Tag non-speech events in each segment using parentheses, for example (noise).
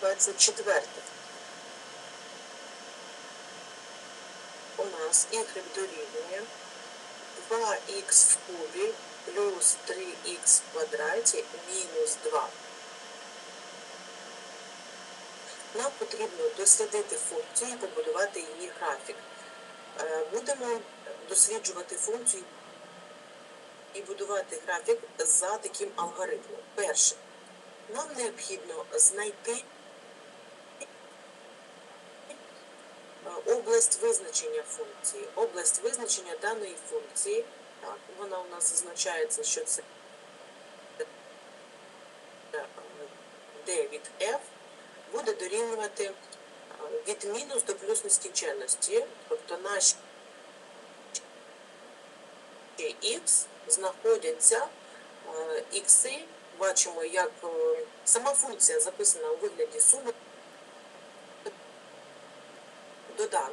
24. У нас y дорівнює 2х в кубі плюс 3х в квадраті мінус 2. Нам потрібно дослідити функцію і побудувати її графік. Е, Будемо досліджувати функцію і будувати графік за таким алгоритмом. Перше, нам необхідно знайти область визначення функції. Область визначення даної функції, так, вона у нас зазначається, що це е, d від f буде дорівнювати е, від мінус до плюс нескінченності, тобто наші х знаходяться е, ікси, бачимо, як е, сама функція записана у вигляді суми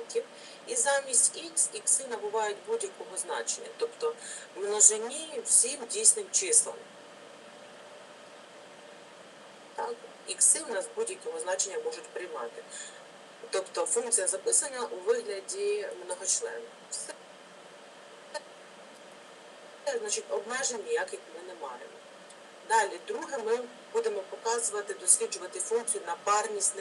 доданків, і замість х ікси набувають будь-якого значення, тобто множині всім дійсним числам. Так, ікси в нас будь-якого значення можуть приймати. Тобто функція записана у вигляді многочлена. Все. Значить, обмежень ніяких ми не маємо. Далі, друге, ми будемо показувати, досліджувати функцію на парність,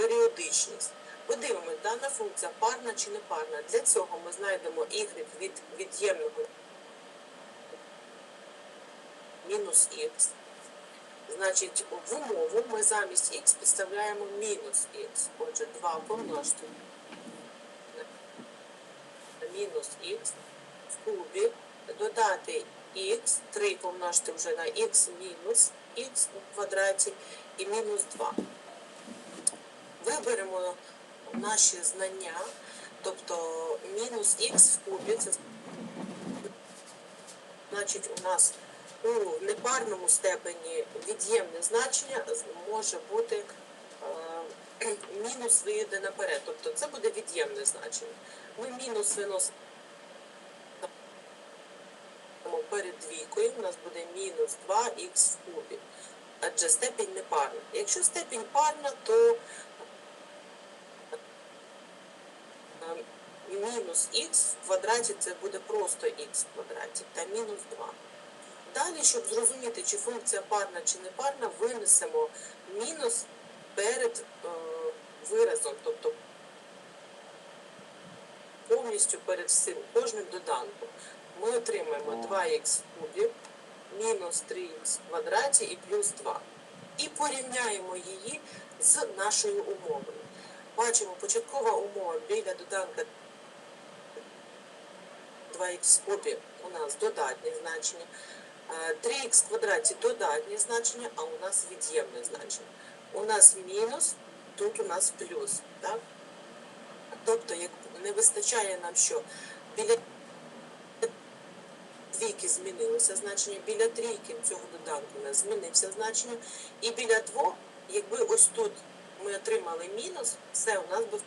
Періодичність. Подивимось, дана функція парна чи непарна. Для цього ми знайдемо y від від'ємного мінус х. Значить, в умову ми замість х підставляємо мінус х. Отже, 2 помножити на мінус х в кубі, додати х, 3 помножити вже на х мінус х у квадраті і мінус 2. Виберемо наші знання, тобто мінус х в кубі, це значить у нас у непарному степені від'ємне значення може бути е, (clears throat) мінус виїде наперед. Тобто це буде від'ємне значення. Ми мінус виносимо перед двійкою, у нас буде мінус 2х в кубі. Адже степінь не парна. Якщо степінь парна, то е, мінус х в квадраті це буде просто х в квадраті та мінус 2. Далі, щоб зрозуміти, чи функція парна чи не парна, винесемо мінус перед е, виразом, тобто повністю перед всім, кожним доданком. Ми отримаємо 2х в кубі, мінус 3х в квадраті і плюс 2. І порівняємо її з нашою умовою. Бачимо, початкова умова біля доданка 2х в кубі у нас додатнє значення. 3х в квадраті додатнє значення, а у нас від'ємне значення. У нас мінус, тут у нас плюс. Так? Тобто, як не вистачає нам що біля двійки змінилося значення, біля трійки цього доданку у нас змінився значення, і біля двох, якби ось тут ми отримали мінус, все, у нас би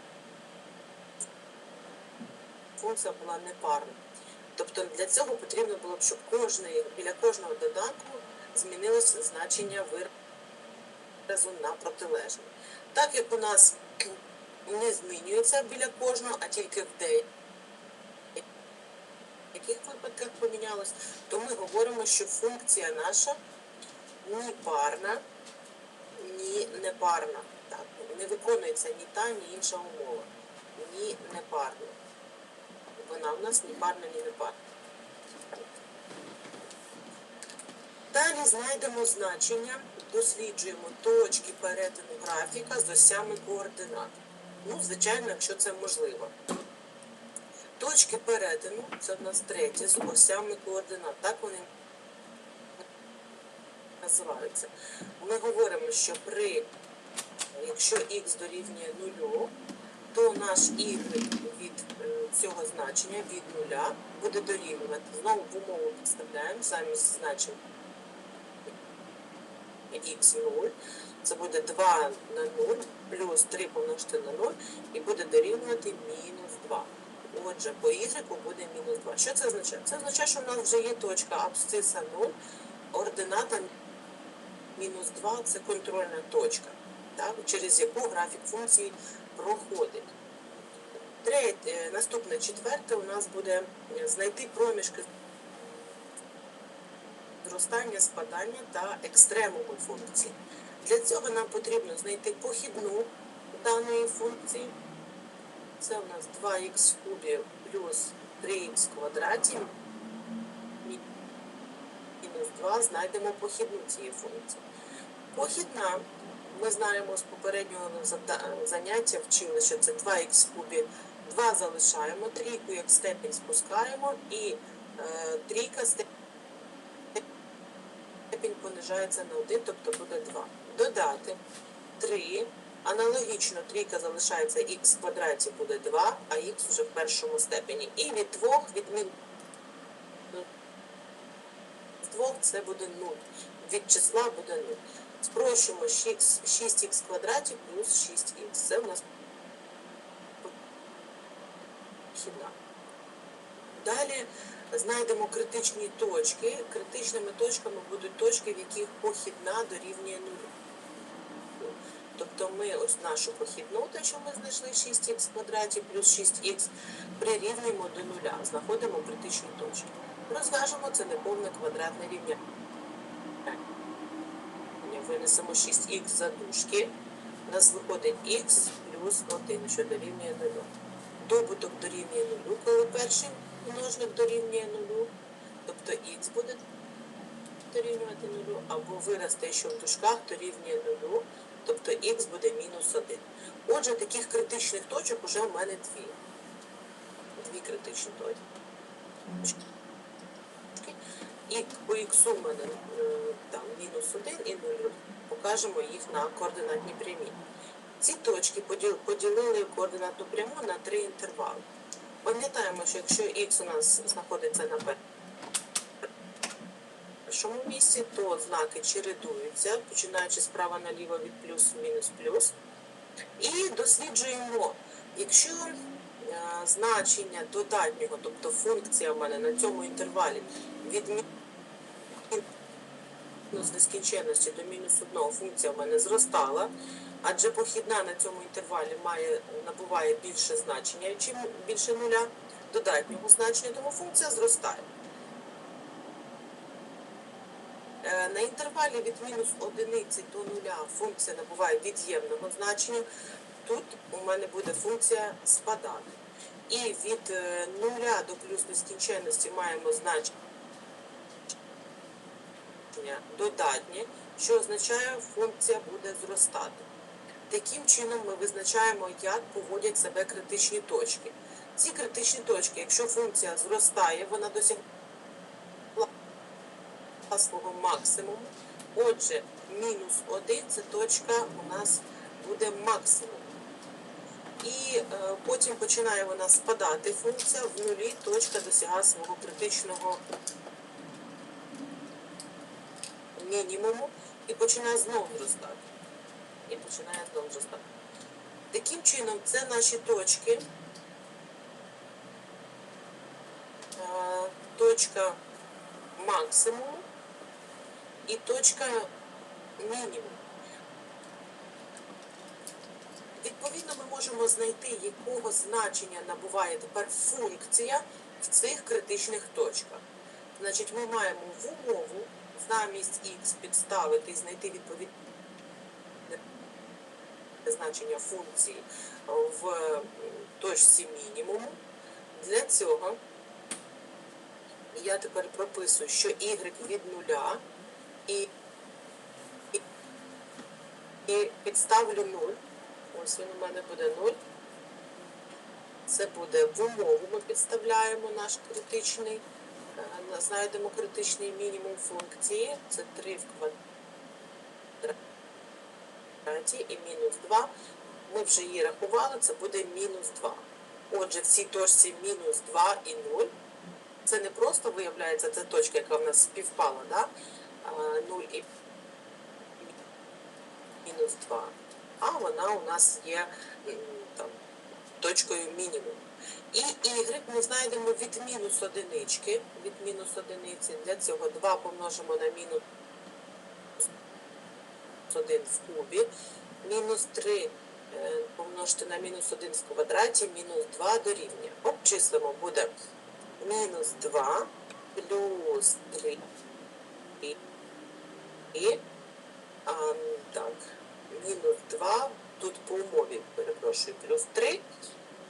функція була непарна. Тобто для цього потрібно було б, щоб кожний, біля кожного доданку змінилося значення виразу на протилежне. Так як у нас не змінюється біля кожного, а тільки в деяких випадках помінялось, то ми говоримо, що функція наша ні парна, ні непарна. Так, не виконується ні та, ні інша умова. Ні непарна вона в нас ні парна, ні не парна. Далі знайдемо значення, досліджуємо точки перетину графіка з осями координат. Ну, звичайно, якщо це можливо. Точки перетину це в нас треті з осями координат. Так вони називаються. Ми говоримо, що при, якщо х дорівнює нулю, то наш y від е, цього значення, від нуля, буде дорівнювати. Знову в умову підставляємо замість значень x 0. Це буде 2 на 0 плюс 3 помножити на 0 і буде дорівнювати мінус 2. Отже, по y буде мінус 2. Що це означає? Це означає, що в нас вже є точка абсциса 0, ордината мінус 2 це контрольна точка, так, через яку графік функції проходить. Третє, наступне четверте у нас буде е, знайти проміжки зростання, спадання та екстремуми функції. Для цього нам потрібно знайти похідну даної функції. Це у нас 2х в кубі плюс 3х в квадраті. Мінус 2 знайдемо похідну цієї функції. Похідна, ми знаємо з попереднього заняття вчили, що це 2х в кубі 2 залишаємо, трійку як степінь спускаємо і е, трійка степінь понижається на 1, тобто буде 2. Додати 3. Аналогічно трійка залишається х в квадраті буде 2, а х вже в першому степені. І від 2 від мінус 2 це буде 0. Від числа буде 0. Спрощуємо 6, 6х в квадраті плюс 6х. Це у нас похідна. Далі знайдемо критичні точки. Критичними точками будуть точки, в яких похідна дорівнює нулю. Тобто ми ось нашу похідну, те, що ми знайшли 6х в квадраті плюс 6х, прирівнюємо до нуля, знаходимо критичні точки. Розв'яжемо це неповне квадратне рівня. Винесемо 6х за дужки. У нас виходить х плюс 1, що дорівнює 0. Добуток дорівнює 0, коли перший множник дорівнює 0, тобто х буде дорівнювати 0, або вираз те, що в дужках дорівнює 0, тобто х буде мінус 1. Отже, таких критичних точок уже в мене дві. Дві критичні точки. І по х у мене е, мінус 1 і 0. Покажемо їх на координатній прямій. Ці точки поділили координатну пряму на три інтервали. Пам'ятаємо, що якщо х у нас знаходиться на першому місці, то знаки чередуються, починаючи справа наліво від плюс в мінус плюс. І досліджуємо, якщо е, значення додатнього, тобто функція в мене на цьому інтервалі від нескінченності до мінус 1 функція в мене зростала, адже похідна на цьому інтервалі має, набуває більше значення, чим більше нуля додатнього значення, тому функція зростає. Е, На інтервалі від мінус одиниці до нуля функція набуває від'ємного значення. Тут у мене буде функція спадати. І від е, нуля до плюс нескінченності маємо значення додатнє, що означає, функція буде зростати. Таким чином ми визначаємо, як поводять себе критичні точки. Ці критичні точки, якщо функція зростає, вона досягла свого максимуму. Отже, мінус 1 це точка у нас буде максимум. І е, потім починає вона спадати функція, в нулі точка досягає свого критичного мінімуму і починає знову зростати. І починає знову зростати. Таким чином, це наші точки. Точка максимуму і точка мінімуму. Відповідно, ми можемо знайти, якого значення набуває тепер функція в цих критичних точках. Значить, ми маємо в умову замість х підставити і знайти відповідне значення функції в точці мінімуму. Для цього я тепер прописую, що y від нуля і, і підставлю 0. Ось він у мене буде 0. Це буде в умову. Ми підставляємо наш критичний, знайдемо критичний мінімум функції. Це 3 в квадраті і мінус 2. Ми вже її рахували, це буде мінус 2. Отже, в цій точці мінус 2 і 0. Це не просто виявляється, це точка, яка в нас співпала, да? А, 0 і мінус 2. А вона у нас є там, точкою мінімум. І y ми знайдемо від мінус одинички, від мінус одиниці. Для цього 2 помножимо на мінус 1 в кубі, мінус 3 е, помножити на мінус 1 в квадраті, мінус 2 дорівнює. Обчислимо буде мінус 2 плюс 3 і а, так, мінус 2, тут по умові, перепрошую, плюс 3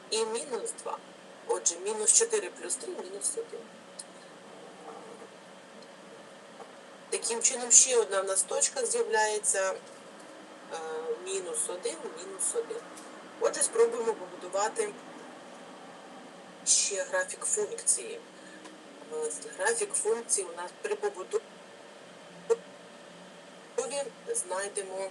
і мінус 2. Отже, мінус 4 плюс 3, мінус 1. Таким чином, ще одна в нас точка з'являється е, мінус 1, мінус 1. Отже, спробуємо побудувати ще графік функції. Графік функції у нас при побудові знайдемо,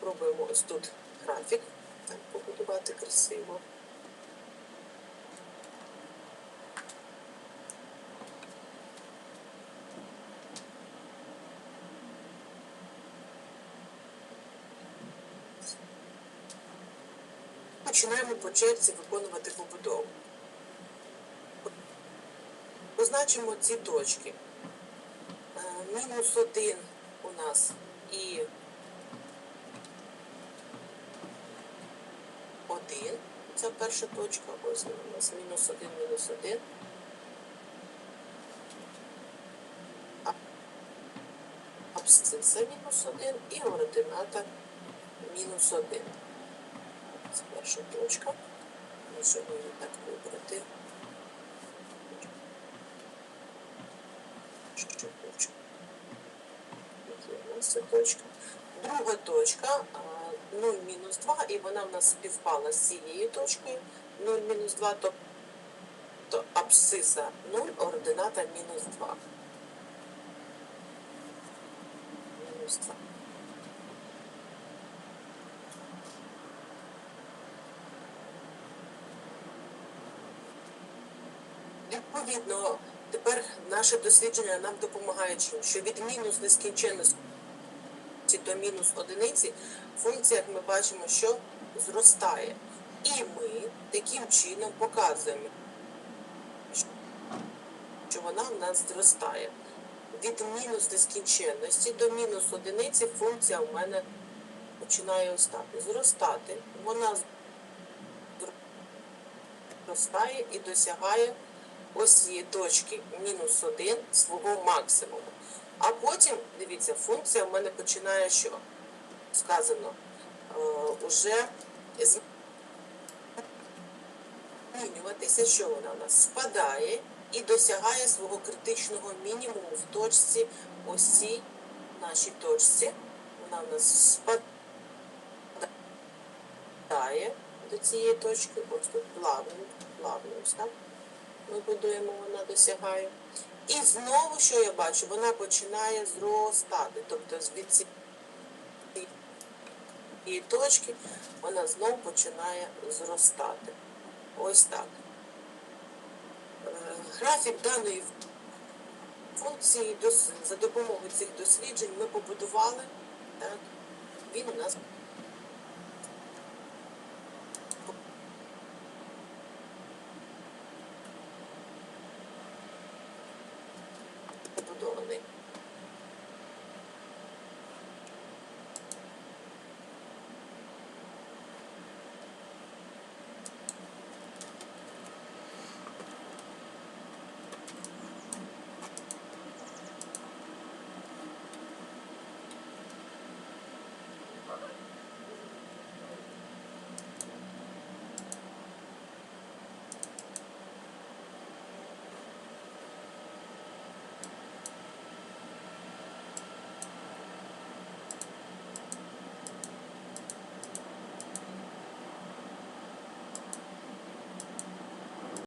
спробуємо ось тут графік так, побудувати красиво. Починаємо по черзі виконувати побудову. Позначимо ці точки. Е, Мінус 1 у нас і 1. Це перша точка. Ось вона у нас мінус 1, мінус 1. А- Абсцисса мінус 1 і ордината мінус 1. Це перша точка. Можемо її так вибрати. Що хочу. Є у нас точка. Друга точка 0 мінус 2, і вона в нас співпала з цією точкою 0 мінус 2, тобто абсциса 0, ордината мінус 2. Мінус 2. Відповідно, тепер наше дослідження нам допомагає чим? Що від мінус нескінченності до мінус одиниці функція, як ми бачимо, що зростає. І ми таким чином показуємо, що вона в нас зростає. Від мінус нескінченності до мінус одиниці функція в мене починає ось так зростати. Вона зростає і досягає ось цієї точки мінус 1 свого максимуму. А потім, дивіться, функція в мене починає що? Сказано, е, уже змінюватися, що вона у нас спадає і досягає свого критичного мінімуму в точці, ось цій нашій точці. Вона у нас спадає до цієї точки, ось тут плавно, плавно, ми будуємо, вона досягає. І знову, що я бачу, вона починає зростати. Тобто від цієї точки вона знову починає зростати. Ось так. Е, Графік даної функції за допомогою цих досліджень ми побудували. Так? Він у нас